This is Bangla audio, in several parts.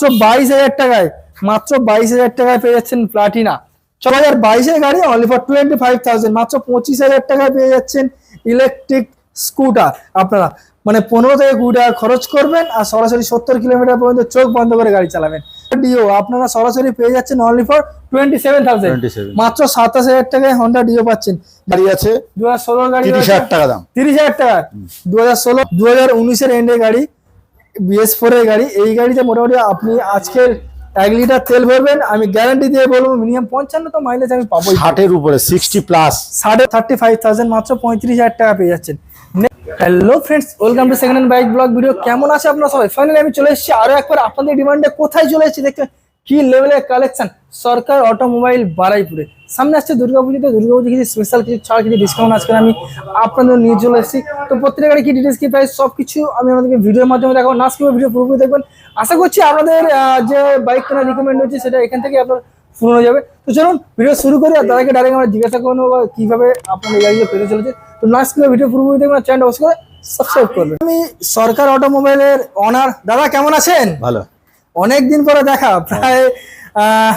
মাত্র বাইশ হাজার টাকায় মাত্র বাইশ হাজার টাকায় পেয়ে যাচ্ছেন প্লাটিনা ছ হাজার বাইশের গাড়ি only for twenty five thousand মাত্র পঁচিশ হাজার টাকায় পেয়ে যাচ্ছেন ইলেকট্রিক স্কুটার আপনারা মানে পনেরো থেকে কুড়ি টাকা খরচ করবেন আর সরাসরি সত্তর কিলোমিটার পর্যন্ত চোখ বন্ধ করে গাড়ি চালাবেন। ডিও আপনারা সরাসরি পেয়ে যাচ্ছেন only for twenty seven thousand মাত্র সাতাশ হাজার টাকায় হন্ডা ডিও পাচ্ছেন। গাড়ি আছে দু হাজার ষোলোর গাড়ি তিরিশ হাজার টাকা দাম। তিরিশ হাজার টাকা। দু হাজার ষোলো দু হাজার উনিশের এন্ডের গাড়ি। বিএস ফোর এর গাড়ি এই গাড়িতে মোটামুটি আপনি আজকের এক লিটার তেল ভরবেন আমি গ্যারান্টি দিয়ে বলব মিনিমাম পঞ্চান্ন তো মাইলেজ আমি পাবো ষাটের উপরে সিক্সটি প্লাস ষাটে থার্টি ফাইভ থাউজেন্ড মাত্র পঁয়ত্রিশ হাজার টাকা পেয়ে যাচ্ছেন। Hello friends welcome to second hand bike blog video কেমন আছে আপনারা সবাই? ফাইনালি আমি চলে এসেছি আরও একবার আপনাদের ডিমান্ডে কোথায় চলে এসেছি দেখতে কি লেভেলের কালেকশন সরকার অটোমোবাইল বারাইপুরে। সামনে আসছে দুর্গাপুজোতে দুর্গাপুজো কিছু স্পেশাল কিছু ছাড় কিছু ডিসকাউন্ট আজকে আমি আপনাদের নিয়ে চলে এসেছি। তো প্রত্যেকটা গাড়ি কি ডিটেলস কি প্রাইস সব কিছু আমি আপনাদেরকে ভিডিওর মাধ্যমে দেখাবো। না স্কিপে ভিডিও পুরোপুরি দেখবেন। আশা করছি আপনাদের যে বাইক কেনার রিকমেন্ড হচ্ছে সেটা এখান থেকে আপনার পূরণ হয়ে যাবে। তো চলুন ভিডিও শুরু করি আর দাদাকে ডাইরেক্ট আমরা জিজ্ঞাসা করে নেব বা কীভাবে আপনার এই গাড়িগুলো পেতে চলেছে। তো না স্কিপে ভিডিও পুরোপুরি দেখবেন চ্যানেল অবশ্যই করে সাবস্ক্রাইব করবেন আমি সরকার অটোমোবাইলের অনার দাদা কেমন আছেন? ভালো। অনেক দিন পরে দেখা প্রায় আহ,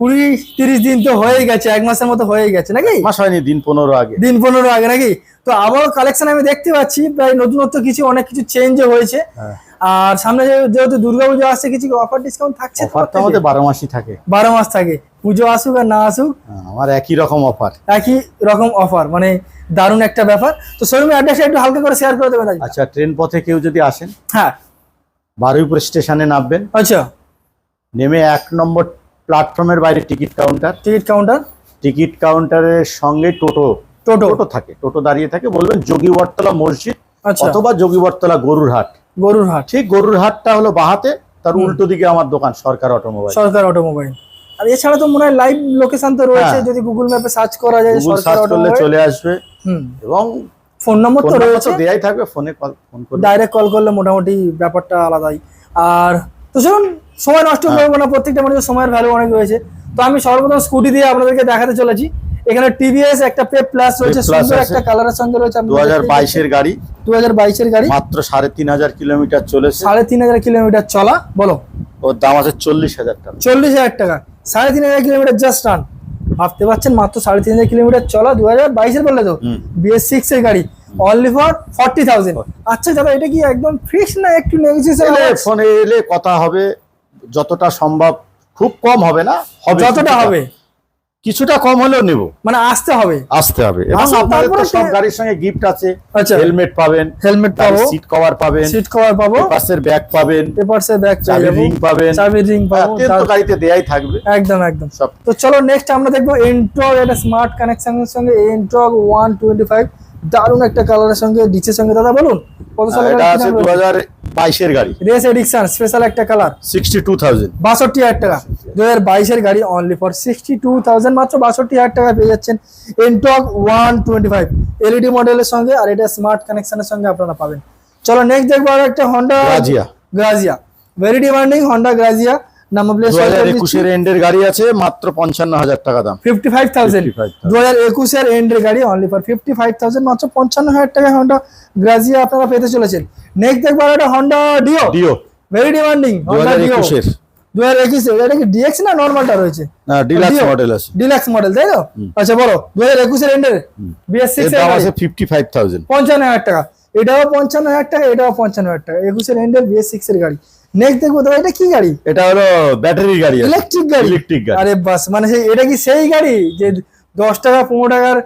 কুড়ি তিরিশ দিন তো হয়েই গেছে এক মাসের মতো হয়েই গেছে নাকি? মাস হয়নি দিন পনেরো আগে। দিন পনেরো আগে নাকি? তো আবারও কালেকশন আমি দেখতে পাচ্ছি প্রায় নতুনত্ব কিছু অনেক কিছু চেঞ্জ হয়েছে। হ্যাঁ। আর সামনে যেহেতু দুর্গাপুজো আসছে কিছু অফার ডিসকাউন্ট থাকছে? তো অফার আমাদের বারো মাসই থাকে। বারো মাস থাকে। পুজো আসুক আর না আসুক হ্যাঁ, আমার একই রকম অফার একই রকম অফার মানে দারুণ একটা ব্যাপার। তো শোরুমের অ্যাড্রেসটা একটু হালকা করে শেয়ার করে দেবেন। আচ্ছা ট্রেন পথে কেউ যদি আসেন হ্যাঁ। বারুইপুর স্টেশনে নামবেন। আচ্ছা। নেমে এক নম্বর প্ল্যাটফর্মের বাইরে ticket counter. Ticket counter? Ticket কাউন্টারের সঙ্গে টোটো। টোটো? টোটো থাকে। টোটো দাঁড়িয়ে থাকে বলবেন যোগীবরতলা মসজিদ আচ্ছা। অথবা যোগীবরতলা গরুর হাট। গরুর হাট। ঠিক গরুর হাটটা হলো বাহাতে তার উল্টো দিকে আমার দোকান সরকার অটোমোবাইল। সরকার অটোমোবাইল। আর এছাড়া তো মনে হয় লাইভ লোকেশন তো রয়েছে হ্যাঁ। যদি গুগল ম্যাপে সার্চ করা যায় সরকার সার্চ করলে অটোমোবাইল। চলে আসবে। এবং ফোন নম্বর তো রয়েছে। দেয়াই থাকবে ফোনে কল ফোন করলে। ডাইরেক্ট কল করলে মোটামুটি ব্যাপারটা আলাদাই। আর তো শুনুন সময় নষ্ট। করব না প্রত্যেকটা মানুষের সময়ের ভ্যালু অনেক রয়েছে। তো আমি সর্বপ্রথম স্কুটি দিয়ে আপনাদেরকে দেখাতে চলেছি। এখানে টিভিএস একটা পে প্লাস রয়েছে সুন্দর একটা কালারের সঙ্গে রয়েছে দু হাজার বাইশের গাড়ি। দু হাজার বাইশের গাড়ি। মাত্র সাড়ে তিন হাজার কিলোমিটার চলেছে। সাড়ে তিন হাজার কিলোমিটার চলা বলো। ওর দাম আছে চল্লিশ হাজার টাকা। চল্লিশ হাজার টাকা। সাড়ে তিন হাজার কিলোমিটার জাস্ট রান ভাবতে পারছেন মাত্র সাড়ে তিন হাজার কিলোমিটার চলা দু হাজার বাইশের বললে তো হুম। বিএস সিক্স এর গাড়ি। অনলি ফর ফর্টি থাউজেন্ড আচ্ছা দাদা এটা কি একদম ফিক্স না একটু নেগোসিয়েশন ফোনে এলে কথা হবে যতটা সম্ভব খুব কম হবে না হবে যতটা হবে। কিছুটা কম হলেও নেব। মানে আসতে হবে। আসতে হবে। এবং আপনাদের তো সব গাড়ির সঙ্গে গিফট আছে। আচ্ছা। হেলমেট পাবেন হেলমেট পাবো। সিট কভার পাবেন সিট কভার পাবো। পাশের ব্যাগ পাবেন পেপারসে ব্যাগ চাবি রিং পাবেন। চাবি রিং পাবো। তো গাড়িতে দেয়াই থাকবে। একদম একদম। সব। তো চলো নেক্সট আমরা দেখব এন্ট্রক একটা স্মার্ট কানেকশনের সঙ্গে এন্ট্রক ওয়ান টোয়েন্টি ফাইভ দারুণ একটা কালারের সঙ্গে ডিচের সঙ্গে। দাদা বলুন কত আর সালের এটা আছে দু হাজার বাইশের গাড়ি। রেস এডিকশন স্পেশাল একটা কালার সিক্সটি টু থাউজেন্ড বাষট্টি হাজার টাকা। দু হাজার বাইশের গাড়ি only for sixty two thousand মাত্র বাষট্টি হাজার টাকা পেয়ে যাচ্ছেন Ntorq one twenty five LED মডেলের সঙ্গে আর এটা স্মার্ট কানেকশনের সঙ্গে আপনারা পাবেন। চলো নেক্সট দেখব আর একটা Honda Grazia। Grazia very demanding Honda Grazia number plate দু হাজার এন্ডের গাড়ি আছে মাত্র পঞ্চান্ন হাজার টাকা দাম। Fifty five thousand. 55,000 দু হাজার একুশের এন্ডের গাড়ি অনলি ফর মাত্র পঞ্চান্ন হাজার টাকা হন্ডা গ্রাজিয়া আপনারা পেতে চলেছেন। নেক্সট ডিও ভেরি ডিমান্ডিং এটা কি না নর্মালটা রয়েছে? না ডিলাক্স মডেল আছে। ডিলাক্স মডেল তাই তো? আচ্ছা এন্ডের বিএস এর দাম আছে টাকা। এটাও পঞ্চান্ন হাজার টাকা এটাও পঞ্চান্ন হাজার টাকা। একুশের এন্ডের বিএস সিক্স এর গাড়ি। নেক্সট দেখব দাদা এটা কি গাড়ি? এটা হলো ব্যাটারি গাড়ি ইলেকট্রিক গাড়ি? ইলেকট্রিক গাড়ি। আরে বাস মানে সেই এটা কি সেই গাড়ি যে দশ টাকা পনেরো টাকার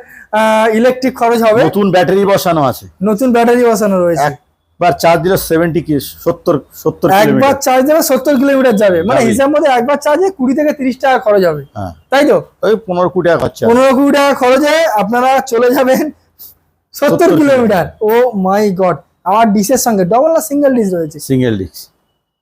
ইলেকট্রিক খরচ হবে? নতুন ব্যাটারি বসানো আছে। নতুন ব্যাটারি বসানো রয়েছে। একবার চার্জ দিলে সেভেন্টি কি সত্তর সত্তর একবার চার্জ দেবে সত্তর কিলোমিটার যাবে। মানে হিসাব মধ্যে একবার চার্জে কুড়ি থেকে তিরিশ টাকা খরচ হবে। হ্যাঁ। তাই তো? ওই পনেরো কোটি টাকা খরচা। পনেরো কুড়ি টাকা খরচে আপনারা চলে যাবেন সত্তর কিলোমিটার ও মাই গড আমার ডিশের সঙ্গে ডবল না সিঙ্গেল ডিশ রয়েছে? সিঙ্গেল ডিস্ক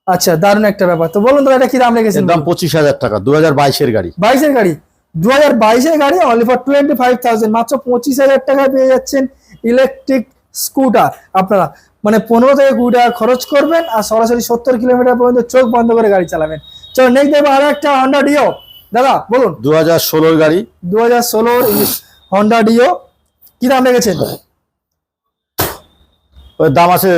আচ্ছা দারুণ একটা ব্যাপার। তো বলুন তো এটা কি দাম রেখেছেন? দাম পঁচিশ হাজার টাকা দু হাজার বাইশের গাড়ি। বাইশের গাড়ি? দু হাজার বাইশের গাড়ি only for twenty five thousand মাত্র পঁচিশ হাজার টাকায় পেয়ে যাচ্ছেন ইলেকট্রিক স্কুটার আপনারা মানে পনেরো থেকে কুড়ি টাকা খরচ করবেন আর সরাসরি সত্তর কিলোমিটার পর্যন্ত চোখ বন্ধ করে গাড়ি চালাবেন। চলো নেক্সট দেখব আরও একটা হন্ডা ডিও দাদা বলুন। দু হাজার ষোলোর গাড়ি। দু হাজার ষোলোর হন্ডা ডিও কি দাম রেখেছেন? ওর দাম আছে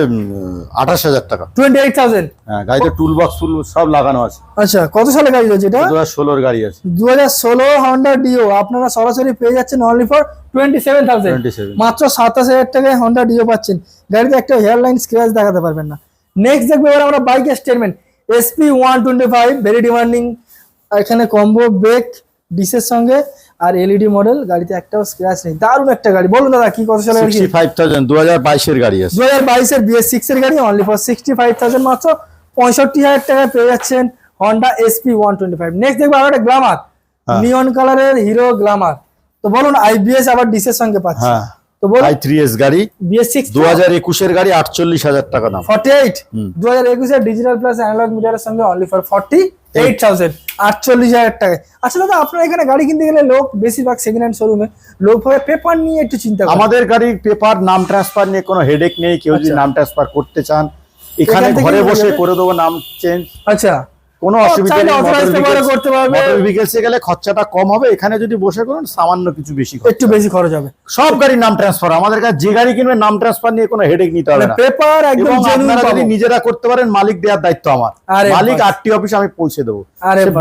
আঠাশ হাজার টাকা। টোয়েন্টি এইট থাউজেন্ড হ্যাঁ গাড়িতে টুল বক্স ফুল সব লাগানো আছে। আচ্ছা কত সালে গাড়ি রয়েছে এটা? দু হাজার ষোলোর গাড়ি আছে। দু হাজার ষোলো হন্ডা ডিও আপনারা সরাসরি পেয়ে যাচ্ছেন only for twenty seven thousand মাত্র সাতাশ হাজার টাকায় হন্ডা ডিও পাচ্ছেন। গাড়িতে একটা হেয়ার লাইন স্ক্র্যাচ দেখাতে পারবেন না। নেক্সট দেখব এবার আমরা বাইকের statement SP one twenty five very demanding এখানে কম্বো ব্রেক ডিসের সঙ্গে। আর এলইডি মডেল গাড়িতে একটাও স্ক্র্যাচ নেই। দারুণ একটা গাড়ি। বলুন দাদা কি কত সালের গাড়ি সিক্সটি ফাইভ থাউজেন্ড দু হাজার বাইশের গাড়ি আছে। দু হাজার বাইশের বিএস সিক্স এর গাড়ি only for sixty five thousand মাত্র। পঁয়ষট্টি হাজার টাকায় পেয়ে যাচ্ছেন ওয়ান টোয়েন্টি ফাইভ নেক্সট দেখব আবার একটা গ্লামার হ্যাঁ। নিয়ন কালারের হিরো গ্লামার তো বলুন আইবিএস আবার ডিসের সঙ্গে পাচ্ছি। হ্যাঁ। তো বলুন আই থ্রি এস গাড়ি বিএস সিক্স দু হাজার একুশের গাড়ি আটচল্লিশ হাজার টাকা দাম। ফর্টি এইট হুম। দু হাজার একুশের ডিজিটাল প্লাস অ্যানালগ মিটারের সঙ্গে only for forty eight thousand আটচল্লিশ হাজার টাকায়। আচ্ছা দাদা আপনার এখানে গাড়ি কিনতে গেলে লোক বেশিরভাগ সেকেন্ড হ্যান্ড শোরুমে লোক ভাবে পেপার নিয়ে একটু চিন্তা আমাদের গাড়ির পেপার নাম ট্রান্সফার নিয়ে কোনো হেডেক নেই। কেউ যদি আচ্ছা। নাম ট্রান্সফার করতে চান এখানে ঘরে বসে করে দেবো নাম চেঞ্জ আচ্ছা। কোনো অসুবিধা নেই করতে পারবে। গেলে খরচাটা কম হবে এখানে যদি বসে করুন সামান্য কিছু বেশি একটু বেশি খরচ হবে। সব গাড়ির নাম ট্রান্সফার আমাদের কাছে যে গাড়ি কিনবে নাম ট্রান্সফার নিয়ে কোনো হেডেক নিতে হবে না। পেপার একদম আপনারা যদি নিজেরা করতে পারেন মালিক দেওয়ার দায়িত্ব আমার। মালিক। আরটি অফিসে আমি পৌঁছে দেবো।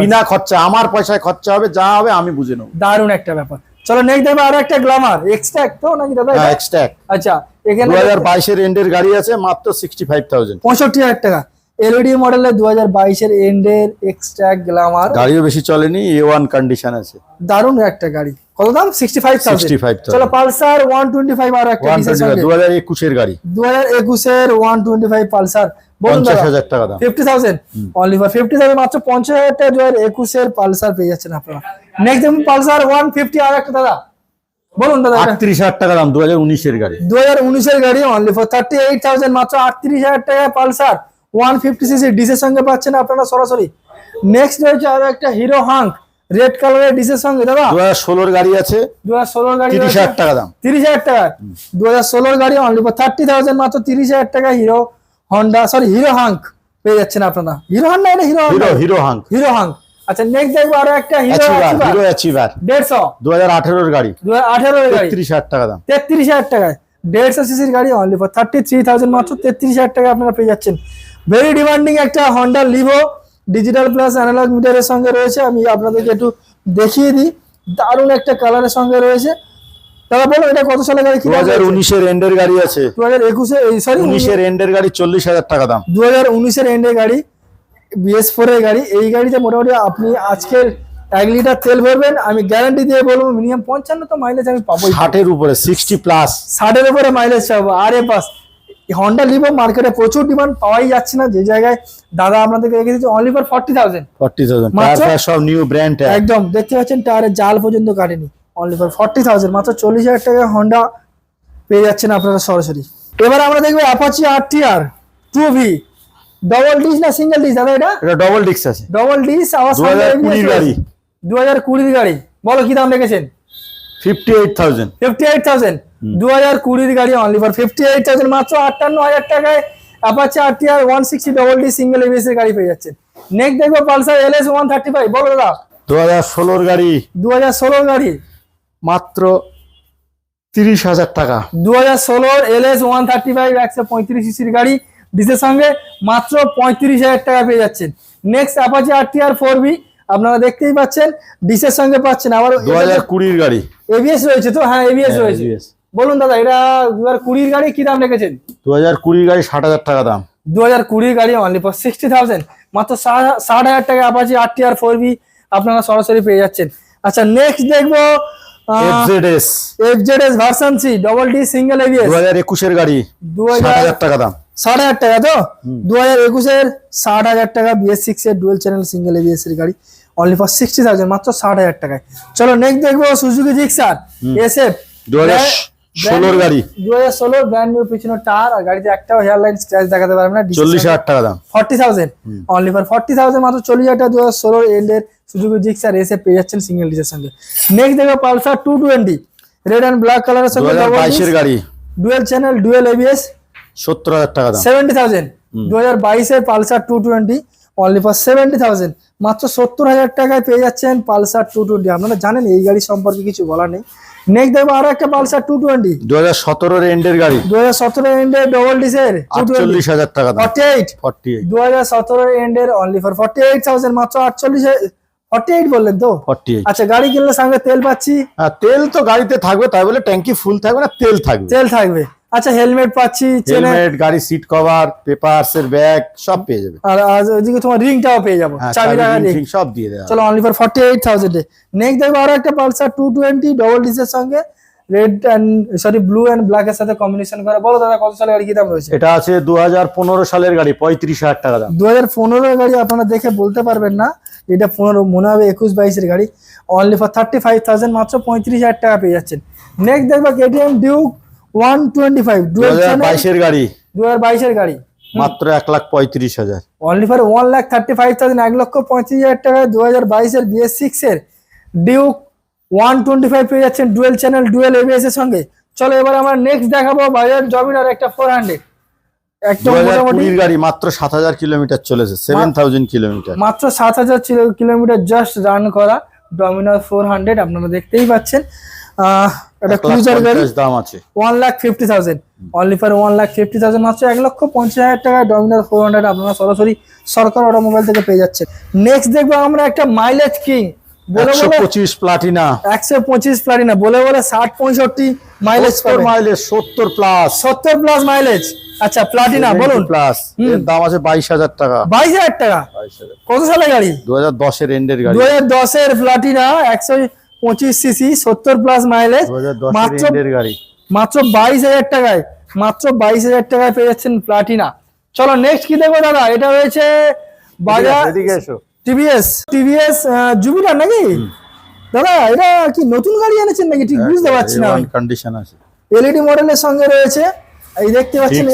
বিনা খরচা আমার পয়সায় খরচা হবে যা হবে আমি বুঝে নেব। দারুণ একটা ব্যাপার। চলো নেক্সট দেখব আরও একটা গ্লামার এক্সট্রা তো নাকি দাদা হ্যাঁ এক্সট্রা আচ্ছা এখানে দু হাজার বাইশের এন্ডের গাড়ি আছে মাত্র সিক্সটি ফাইভ থাউজেন্ড পঁয়ষট্টি হাজার টাকা। এলইডি মডেলের দু হাজার বাইশের এন্ডের এক্সট্রা গ্লামার গাড়িও বেশি চলেনি এ ওয়ান কন্ডিশন আছে। দারুণ একটা গাড়ি। কত দাম? সিক্সটি ফাইভ 65,000 চলো পালসার ওয়ান টোয়েন্টি ফাইভ আর একটা দু হাজার একুশের গাড়ি। দু হাজার একুশের ওয়ান টোয়েন্টি ফাইভ পালসার পঞ্চাশ হাজার টাকা দাম। Fifty thousand only for fifty thousand মাত্র পঞ্চাশ হাজার টাকা দু হাজার একুশের পালসার পেয়ে যাচ্ছেন আপনারা। নেক্সট দেখুন পালসার ওয়ান ফিফটি আর একটা দাদা। বলুন দাদা আটত্রিশ হাজার টাকা দাম দু হাজার উনিশের গাড়ি। দু হাজার উনিশের গাড়ি only for thirty eight thousand মাত্র আটত্রিশ হাজার টাকা পালসার। ওয়ান ফিফটি সিসি ডিসের সঙ্গে পাচ্ছেন আপনারা সরাসরি। নেক্সট রয়েছে আরও একটা হিরো হাঙ্ক রেড কালারের ডিসের সঙ্গে দাদা। দু হাজার ষোলোর গাড়ি আছে দু হাজার ষোলোর গাড়ি তিরিশ হাজার টাকা দাম। তিরিশ হাজার টাকা। দু হাজার ষোলোর গাড়ি অনলি ফর থার্টি থাউজেন্ড মাত্র তিরিশ হাজার টাকা Hero Honda sorry Hero Hunk পেয়ে যাচ্ছেন আপনারা। হিরো হন্ডা এটা Hero Hero Hero Hunk. Hero Hunk. আচ্ছা নেক্সট দেখব আরও একটা হিরো হিরো অ্যাচিভার দেড়শো। দু হাজার আঠেরোর গাড়ি। দু হাজার আঠেরোর গাড়ি। তেত্রিশ হাজার টাকা দাম। তেত্রিশ হাজার টাকায়। দেড়শো সিসির গাড়ি only for thirty three thousand মাত্র তেত্রিশ হাজার টাকা আপনারা পেয়ে যাচ্ছেন। ভেরি ডিমান্ডিং একটা Honda Livo digital plus analogue মিটারের সঙ্গে রয়েছে। আমি আপনাদেরকে একটু দেখিয়ে দিই। দারুণ একটা কালারের সঙ্গে রয়েছে। দাদা বলো এটা কত সালের গাড়ি কি দু হাজার উনিশের এন্ডের গাড়ি আছে। দু হাজার একুশে সরি উনিশের এন্ডের গাড়ি চল্লিশ হাজার টাকা দাম। দু হাজার উনিশের এন্ডের গাড়ি বিএস ফোর এর গাড়ি। এই গাড়িতে মোটামুটি আপনি আজকের এক লিটার তেল ভরবেন। আমি গ্যারান্টি দিয়ে বলব মিনিমাম পঞ্চান্ন তো মাইলেজ আমি পাবো ষাটের উপরে সিক্সটি প্লাস ষাটের উপরে মাইলেজ চাবো আরে বাস হন্ডা লিভো মার্কেটে প্রচুর ডিমান্ড পাওয়াই যাচ্ছে না। যে জায়গায় দাদা আপনাদেরকে রেখে দিচ্ছে only for forty thousand forty thousand সব নিউ ব্র্যান্ড একদম দেখতে পাচ্ছেন টায়ারের জাল পর্যন্ত কাটেনি অনলি ফর ফর্টি থাউজেন্ড মাত্র চল্লিশ হাজার টাকা হন্ডা পেয়ে যাচ্ছেন আপনারা সরাসরি। এবার আমরা দেখব Apache R T R two V double disc না সিঙ্গেল ডিস দাদা এটা? এটা ডবল ডিক্স আছে। ডবল ডিস আবার 2020 গাড়ি। দু হাজার কুড়ির গাড়ি। বলো কি দাম রেখেছেন? Fifty eight thousand fifty eight thousand দু হাজার কুড়ির গাড়ি only for fifty eight thousand মাত্র আটান্ন হাজার টাকায় Apache R T R one sixty double D single ABS এর গাড়ি পেয়ে যাচ্ছেন নেক্সট দেখব Pulsar L S one thirty five বলো দাদা। দু হাজার ষোলোর গাড়ি। দু হাজার ষোলোর গাড়ি। মাত্র তিরিশ হাজার টাকা। দু হাজার ষোলোর L S one thirty five একশো পঁয়ত্রিশ সিসির গাড়ি। ডিসের সঙ্গে মাত্র পঁয়ত্রিশ হাজার টাকা পেয়ে যাচ্ছেন next Apache R T R four V আপনারা দেখতেই পাচ্ছেন ডিসের সঙ্গে পাচ্ছেন আবার দু হাজার কুড়ির গাড়ি। এবিএস রয়েছে তো? হ্যাঁ এবিএস রয়েছে। ABS বলুন দাদা এটা দু হাজার কুড়ির গাড়ি কি দাম রেখেছেন? দু হাজার কুড়ির গাড়ি ষাট হাজার টাকা দাম। দু হাজার কুড়ির গাড়ি অনলি ফর সিক্সটি থাউজেন্ড মাত্র ষাট ষাট হাজার টাকা Apache R T R four V আপনারা সরাসরি পেয়ে যাচ্ছেন। আচ্ছা নেক্সট দেখব F Z S F Z S version C double D single ABS দু হাজার একুশের গাড়ি দু ষাট হাজার হাজার টাকা দাম। ষাট হাজার টাকা তো? দু হাজার একুশের ষাট হাজার টাকা বিএস সিক্স এর ডুয়েল চ্যানেল সিঙ্গেল এবিএস এর গাড়ি। অনলি ফর সিক্সটি থাউজেন্ড মাত্র ষাট হাজার টাকায়। চলো নেক্সট দেখব সুজুকি জিক্সার এস এফ দু ষোলোর গাড়ি। দু হাজার ষোলো ব্র্যান্ড নিউ পিছনে আর গাড়িতে একটাও হেয়ার লাইন স্ক্র্যাচ দেখাতে পারবে না চল্লিশ হাজার টাকা দাম। Forty thousand only for forty thousand মাত্র চল্লিশ হাজার টাকা দু হাজার ষোলোর এন্ডের সুজুকি জিক্সার এসে পেয়ে যাচ্ছেন সিঙ্গেল ডিজের সঙ্গে। নেক্সট দেখব Pulsar two twenty red and black কালারের সঙ্গে বাইশের গাড়ি। ডুয়েল চ্যানেল ডুয়েল এবিএস সত্তর হাজার টাকা দাম। সেভেন্টি থাউজেন্ড দু হাজার বাইশের Pulsar two twenty only for seventy thousand মাত্র সত্তর হাজার টাকায় পেয়ে যাচ্ছেন পালসার টু টোয়েন্টি আপনারা জানেন এই গাড়ি সম্পর্কে কিছু বলা নেই। নেক্সট দেখব আরও একটা পালসার টু টোয়েন্টি দু হাজার সতেরোর এন্ডের গাড়ি। দু হাজার সতেরো এন্ডের ডবল ডিসের আটচল্লিশ হাজার টাকা ফর্টি এইট ফর্টি এইট দু হাজার সতেরো এন্ডের only for forty eight thousand মাত্র আটচল্লিশ ফর্টি এইট বললেন তো? ফর্টি এইট আচ্ছা গাড়ি কিনলে সঙ্গে তেল পাচ্ছি? তেল তো গাড়িতে থাকবে তাই বলে ট্যাঙ্কি ফুল থাকবে না তেল থাকবে। তেল থাকবে। আচ্ছা হেলমেট পাচ্ছি হেলমেট গাড়ি সিট কভার পেপারস এর ব্যাগ সব পেয়ে যাবে। আর আজ ওইদিকে তোমার রিংটাও পেয়ে যাব হ্যাঁ চাবি ring। ফিং সব দিয়ে দেওয়া চলো অনলি ফর ফর্টি এইট থাউজেন্ডে নেক্সট দেখব আরও একটা পালসার টু টোয়েন্টি ডবল ডিসের সঙ্গে। Red and sorry blue and black এর সাথে কম্বিনেশন করা। বলো দাদা কত সালে গাড়ি কি দাম রয়েছে? এটা আছে দু হাজার পনেরো সালের গাড়ি পঁয়ত্রিশ হাজার টাকা দাম। দু হাজার পনেরো গাড়ি আপনারা দেখে বলতে পারবেন না এটা পনেরো মনে হবে একুশ বাইশের গাড়ি। Only for thirty five thousand মাত্র পঁয়ত্রিশ হাজার টাকা পেয়ে যাচ্ছেন। নেক্সট দেখব KTM Duke one twenty five দু হাজার বাইশের গাড়ি। দু হাজার বাইশের গাড়ি। মাত্র এক লাখ পঁয়ত্রিশ হাজার। Only for one lakh thirty five thousand এক লক্ষ পঁয়ত্রিশ হাজার টাকায় দু হাজার বাইশের বিএস সিক্স এর ডিউক ওয়ান টোয়েন্টি ফাইভ পেয়ে যাচ্ছেন ডুয়েল চ্যানেল ডুয়েল এবিএস এর সঙ্গে। চলো এবার আমরা নেক্সট দেখাবো বাজার জমিনার একটা ফোর হান্ড্রেড দু একদম মোটামুটি গাড়ি মাত্র সাত হাজার কিলোমিটার চলেছে সেভেন থাউজেন্ড কিলোমিটার মাত্র সাত হাজার কিলোমিটার জাস্ট রান করা ডমিনার ফোর হান্ড্রেড আপনারা দেখতেই পাচ্ছেন। লাখ ক্রুজার গাড়ি। দাম আছে। One lakh fifty thousand only for one lakh fifty thousand মাত্র এক লক্ষ পঞ্চাশ হাজার টাকা। ডমিনার ফোর হান্ড্রেড আপনারা সরাসরি সরকার অটোমোবাইল থেকে পেয়ে যাচ্ছেন। নেক্সট দেখব আমরা একটা মাইলেজ কিং বলে বলে পঁচিশ প্লাটিনা একশো পঁচিশ প্লাটিনা বলে বলে ষাট পঁয়ষট্টি মাইলেজ সত্তর মাইলেজ সত্তর প্লাস সত্তর প্লাস মাইলেজ আচ্ছা প্লাটিনা বলুন। প্লাস এর দাম আছে বাইশ হাজার টাকা। বাইশ হাজার টাকা? কত সালে গাড়ি? দু হাজার দশের এন্ডের গাড়ি। দু হাজার দশের প্লাটিনা একশো পঁচিশ সিসি সত্তর প্লাস মাইলেজ মাত্র মাত্র বাইশ হাজার টাকায় মাত্র বাইশ হাজার টাকায় পেয়ে যাচ্ছেন প্লাটিনা চলো নেক্সট কি দেখব দাদা? এটা রয়েছে বাজার টিভিএস টিভিএস জুপিটার নাকি? দাদা এটা কি নতুন গাড়ি এনেছেন নাকি? ঠিক বুঝতে পারছি না কন্ডিশন আছে। এলইডি মডেলের সঙ্গে রয়েছে। এই দেখতে পাচ্ছেন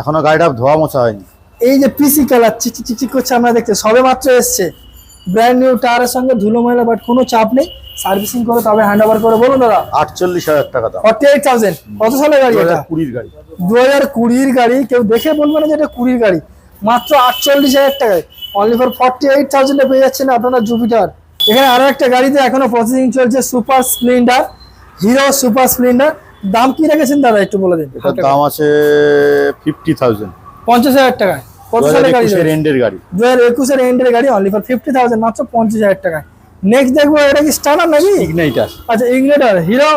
এখনও গাড়িটা ধোয়া মোছা হয়নি। এই যে পিসি কালার চিক চিক চিক করছে আমরা দেখতে সবে মাত্র এসছে। ব্র্যান্ড নিউ টায়ারের সঙ্গে ধুলো ময়লা বাট কোনো চাপ নেই। সার্ভিসিং করে তবে হ্যান্ড ওভার করে। বলুন দাদা। আটচল্লিশ হাজার টাকা দাম। ফর্টি এইট থাউজেন্ড কত সালের গাড়ি এটা? কুড়ির গাড়ি। দু হাজার কুড়ির গাড়ি। কেউ দেখে বলবে না যে এটা কুড়ির গাড়ি। মাত্র আটচল্লিশ হাজার টাকায়। অনলি ফর ফর্টি এইট থাউজেন্ডে পেয়ে যাচ্ছেন আপনারা জুপিটার এখানে আরও একটা গাড়িতে এখনও প্রসেসিং চলছে Super Splendor Hero Super Splendor দাম কি রেখেছেন দাদা একটু বলে দিন। দাম আছে ফিফটি থাউজেন্ড পঞ্চাশ হাজার টাকায়। কত সালের গাড়ি এন্ডের গাড়ি। এন্ডের গাড়ি অনলি ফর মাত্র পঞ্চাশ হাজার টাকায় নেক্সট দেখব এটা কি স্টার্টার নাকি? ইগনাইটার আচ্ছা ইগনেটার হিরো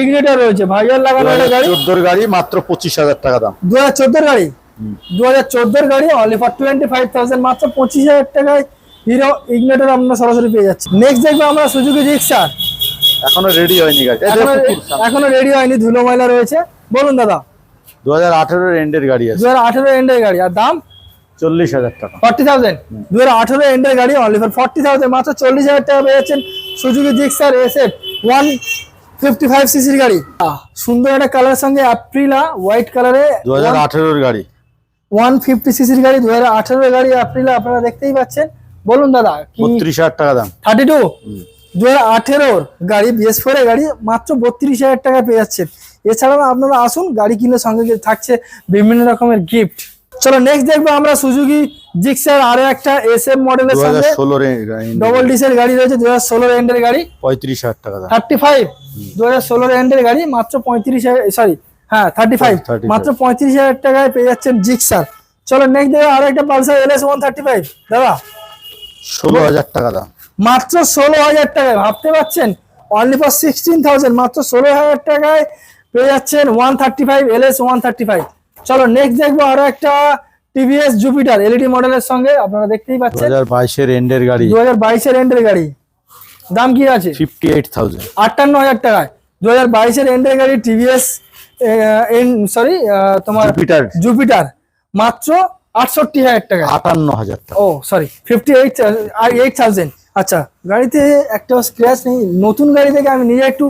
ইগনেটার রয়েছে। ভাইয়ার লাগানো একটা গাড়ি। গাড়ি মাত্র পঁচিশ হাজার টাকা দাম। গাড়ি? গাড়ি অনলি ফর মাত্র পঁচিশ হাজার টাকায় হিরো ইগনেটার আমরা সরাসরি পেয়ে যাচ্ছি। নেক্সট দেখব আমরা সুজুকি জিক্সার এখনও রেডি হয়নি গাড়ি। এখনও রেডি হয়নি ধুলো ময়লা রয়েছে। বলুন দাদা। দু হাজার আঠেরোর এন্ডের গাড়ি আছে। হাজার আঠেরো এন্ডের গাড়ি। আর দাম? চল্লিশ হাজার টাকা। Forty thousand? দু হাজার আঠেরো এন্ডের গাড়ি অনলি ফর ফর্টি থাউজেন্ড মাত্র চল্লিশ হাজার টাকা Suzuki Gixxer S F one fifty five সিসির গাড়ি। সুন্দর একটা সঙ্গে অ্যাপ্রিলা হোয়াইট কালারে দু হাজার আঠেরোর গাড়ি। ওয়ান ফিফটি সিসির গাড়ি দু হাজার আঠেরো গাড়ি অ্যাপ্রিলা আপনারা দেখতেই পাচ্ছেন। বলুন দাদা বত্রিশ হাজার টাকা দাম। থার্টি টু দু হাজার আঠেরোর গাড়ি বিএস ফোর গাড়ি মাত্র বত্রিশ হাজার টাকা পেয়ে যাচ্ছেন। এছাড়াও আপনারা আসুন গাড়ি কিনলে সঙ্গে থাকছে বিভিন্ন রকমের গিফট চলো নেক্সট দেখব আমরা সুজুকি জিক্সার আরও একটা এস এম মডেলের ষোলোর ডবল ডিসের গাড়ি রয়েছে দু হাজার ষোলোর এন্ডের গাড়ি। পঁয়ত্রিশ হাজার টাকা দাম। থার্টি ফাইভ দু হাজার ষোলোর এন্ডের গাড়ি মাত্র পঁয়ত্রিশ সরি হ্যাঁ থার্টি ফাইভ 35 মাত্র পঁয়ত্রিশ হাজার টাকায় পেয়ে যাচ্ছেন জিক্সার চলো নেক্সট দেখব আরও একটা Pulsar L S one thirty five দাদা। ষোলো হাজার টাকা দাম। মাত্র ষোলো হাজার টাকায় ভাবতে পারছেন? অনলি ফর সিক্সটিন থাউজেন্ড মাত্র ষোলো হাজার টাকায় পেয়ে যাচ্ছেন one thirty five L S one thirty five চলো নেক্সট দেখব আরও একটা টিভিএস জুপিটার এলইডি মডেলের সঙ্গে আপনারা দেখতেই পাচ্ছেন। হাজার বাইশের এন্ডের গাড়ি। দু হাজার বাইশের এন্ডের গাড়ি। দাম কি আছে? ফিফটি এইট থাউজেন্ড আটান্ন হাজার টাকায়। দু হাজার বাইশের এন্ডের গাড়ি টিভিএস এন সরি তোমার জুপিটার জুপিটার মাত্র আটষট্টি হাজার টাকা আটান্ন হাজার টাকা। ও sorry fifty eight eight thousand আচ্ছা গাড়িতে একটা স্ক্র্যাচ নেই। নতুন গাড়ি থেকে আমি নিজে একটু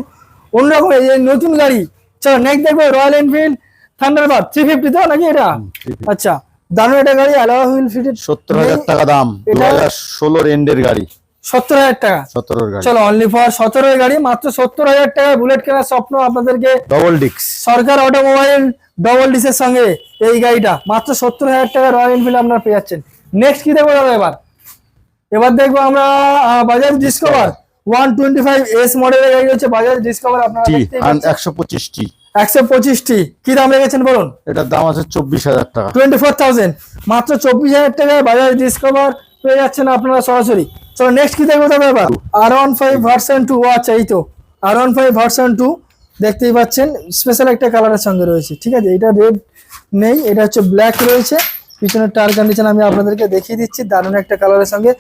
অন্যরকম নতুন গাড়ি। চলো নেক্সট দেখব Royal Enfield Thunderbird three fifty তো নাকি এটা? আচ্ছা দারুণ একটা গাড়ি অ্যালোয়া হুইল ফিটেড সত্তর হাজার টাকা দাম দু এটা- হাজার ষোলোর এন্ডের গাড়ি। সত্তর হাজার টাকা। সতেরোর গাড়ি। চলো অনলি ফর সতেরোর গাড়ি মাত্র সত্তর হাজার টাকা বুলেট কেনার স্বপ্ন আপনাদেরকে ডবল ডিক্স সরকার অটোমোবাইল ডবল ডিসের সঙ্গে এই গাড়িটা মাত্র সত্তর হাজার টাকা রয়্যাল এনফিল্ড আপনারা পেয়ে যাচ্ছেন। নেক্সট কি দেখব দাদা এবার? এবার দেখব আমরা Bajaj Discover one twenty five S মডেলের গাড়ি রয়েছে বাজাজ ডিসকভার আপনারা একশো পঁচিশ টি একশো পঁচিশটি। কি দাম রেখেছেন বলুন? এটার দাম আছে চব্বিশ হাজার টাকা। Twenty four thousand. মাত্র চব্বিশ হাজার টাকায় বাজাজ ডিসকভার পেয়ে যাচ্ছেন আপনারা সরাসরি। চলো নেক্সট কি দেখব তবে এবার? R one five version two আচ্ছা এই তো। R one five version two দেখতেই পাচ্ছেন স্পেশাল একটা কালারের সঙ্গে রয়েছে। ঠিক আছে এটা রেড নেই এটা হচ্ছে ব্ল্যাক রয়েছে। পিছনের টায়ার কন্ডিশন আমি আপনাদেরকে দেখিয়ে দিচ্ছি দারুণ একটা কালারের সঙ্গে।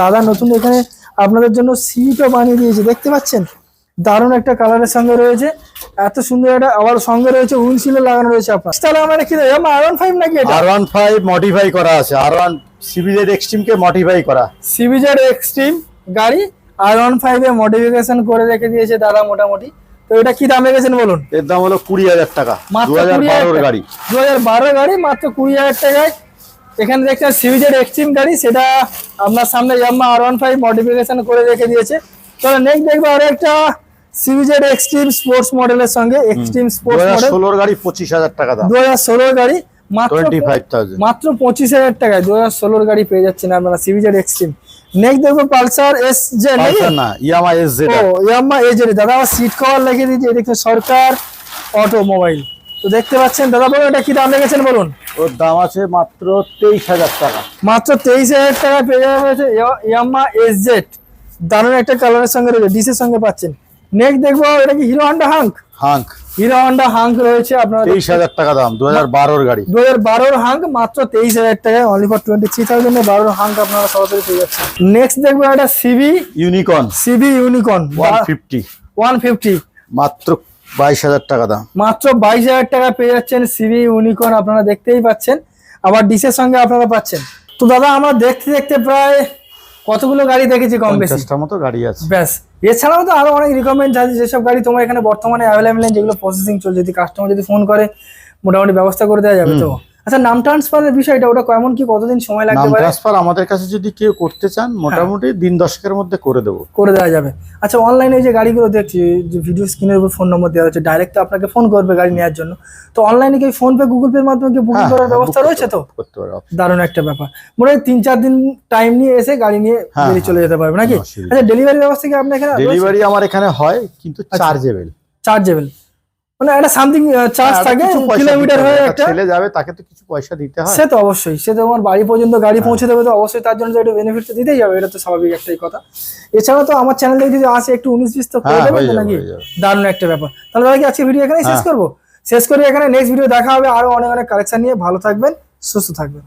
দাদা নতুন এখানে আপনাদের জন্য সিটও বানিয়ে দিয়েছে দেখতে পাচ্ছেন? দারুণ একটা কালারের সঙ্গে রয়েছে। এত সুন্দর একটা আবার সঙ্গে রয়েছে উইন্ডশিল্ড লাগানো রয়েছে আপনার। তাহলে আমার কি আর ওয়ান ফাইভ নাকি আর ওয়ান ফাইভ মডিফাই করা আছে। আর ওয়ান সিবিজেড এক্সট্রিম কে মডিফাই করা। সিবিজেড এক্সট্রিম গাড়ি আর ওয়ান ফাইভে মডিফিকেশন করে রেখে দিয়েছে দাদা মোটামুটি। তো এটা কি দাম রেখেছেন বলুন? এর দাম হলো কুড়ি হাজার টাকা। দু হাজার বারোর গাড়ি। দু হাজার বারো গাড়ি মাত্র কুড়ি হাজার টাকায়। এখানে দেখছেন সিবিজেড এক্সট্রিম গাড়ি সেটা আপনার সামনে Yamaha R one five modification করে রেখে দিয়েছে। তাহলে নেক্সট দেখব আরও একটা সিবিজেড এক্সট্রিম স্পোর্টস মডেলের সঙ্গে এক্সট্রিম স্পোর্টস মডেল ষোলোর গাড়ি পঁচিশ হাজার টাকা দাম। দু হাজার ষোলোর গাড়ি মাত্র টোয়েন্টি ফাইভ থাউজেন্ড মাত্র পঁচিশ হাজার টাকায় দু হাজার ষোলোর গাড়ি পেয়ে যাচ্ছেন আপনারা সিবিজেড এক্সট্রিম নেক্সট দেখব পালসার এস জে না ইয়ামা এস জেড ও ইয়াম্মা এজ দাদা আমার সিট কভার লাগিয়ে দিয়েছে দেখুন সরকার অটোমোবাইল তো দেখতে পাচ্ছেন দাদা বলুন এটা কি দাম লেগেছেন বলুন? ওর দাম আছে মাত্র তেইশ হাজার টাকা। মাত্র তেইশ হাজার টাকা পেয়ে যাওয়া হয়েছে ইয়াম্মা এস জেড দারুণ একটা কালারের সঙ্গে রয়েছে ডিসের সঙ্গে পাচ্ছেন। নেক্সট দেখব এটা কি Hero Honda Hunk? Hunk. Hero Honda Hunk রয়েছে আপনারা তেইশ হাজার টাকা দাম দু হাজার বারোর গাড়ি। দু হাজার বারোর হাঙ্ক মাত্র তেইশ হাজার টাকায় অনলি ফর টোয়েন্টি থ্রি থাউজেন্ডে বারোর হাঙ্ক আপনারা সরাসরি পেয়ে যাচ্ছেন। নেক্সট দেখব একটা CB Unicorn CB Unicorn one fifty one fifty মাত্র বাইশ হাজার টাকা দাম। মাত্র বাইশ হাজার টাকা পেয়ে যাচ্ছেন সিবি ইউনিকর্ন আপনারা দেখতেই পাচ্ছেন। আবার ডিসের সঙ্গে আপনারা পাচ্ছেন। তো দাদা আমরা দেখতে দেখতে প্রায় কতগুলো গাড়ি দেখেছি কম বেশি? মতো গাড়ি আছে। ব্যাস এছাড়াও তো আরও অনেক রিকমেন্ড আছে যেসব গাড়ি তোমার এখানে বর্তমানে অ্যাভেলেবেল নেই যেগুলো প্রসেসিং চলছে। যদি কাস্টমার যদি ফোন করে মোটামুটি ব্যবস্থা করে দেওয়া যাবে তো? আচ্ছা নাম ট্রান্সফারের বিষয়টা ওটা কেমন কি কতদিন সময় লাগতে নাম পারে? ট্রান্সফার আমাদের কাছে যদি কেউ করতে চান মোটামুটি দিন দশকের মধ্যে করে দেবো। করে দেওয়া যাবে। আচ্ছা অনলাইনে যে গাড়িগুলো দেখছি যে ভিডিও স্ক্রিনের উপর ফোন নম্বর দেওয়া হচ্ছে ডাইরেক্ট তো আপনাকে ফোন করবে গাড়ি নেওয়ার জন্য। তো অনলাইনে কি ফোন পে গুগল পের মাধ্যমে কি বুকিং হ্যাঁ, করার হ্যাঁ, ব্যবস্থা রয়েছে তো? করতে- পারে দারুণ একটা ব্যাপার। মনে হয় তিন চার দিন টাইম নিয়ে এসে গাড়ি নিয়ে হ্যাঁ, বেরিয়ে চলে যেতে পারবে নাকি? আচ্ছা ডেলিভারি ব্যবস্থা কি আপনার এখানে ডেলিভারি আমার এখানে হয় কিন্তু আচ্ছা। চার্জেবল চার্জেবল মানে একটা সামথিং চার্জ থাকে কিলোমিটার হয়ে একটা ছেলে যাবে তাকে তো কিছু পয়সা দিতে হয়। সে তো অবশ্যই সে তো আমার বাড়ি পর্যন্ত গাড়ি হ্যাঁ। পৌঁছে দেবে তো অবশ্যই তার জন্য একটু বেনিফিট তো দিতেই যাবে এটা তো স্বাভাবিক একটাই কথা। এছাড়া তো আমার চ্যানেল থেকে যদি আসে একটু উনিশ বিশ তো করে হ্যাঁ, হয়ে যাবে, নাকি? হয়ে। দারুণ একটা ব্যাপার। তাহলে দাদা কি আজকে ভিডিও এখানেই শেষ হ্যাঁ। করব। শেষ করে এখানে নেক্সট ভিডিও দেখা হবে আরও অনেক অনেক কালেকশন নিয়ে। ভালো থাকবেন সুস্থ থাকবেন।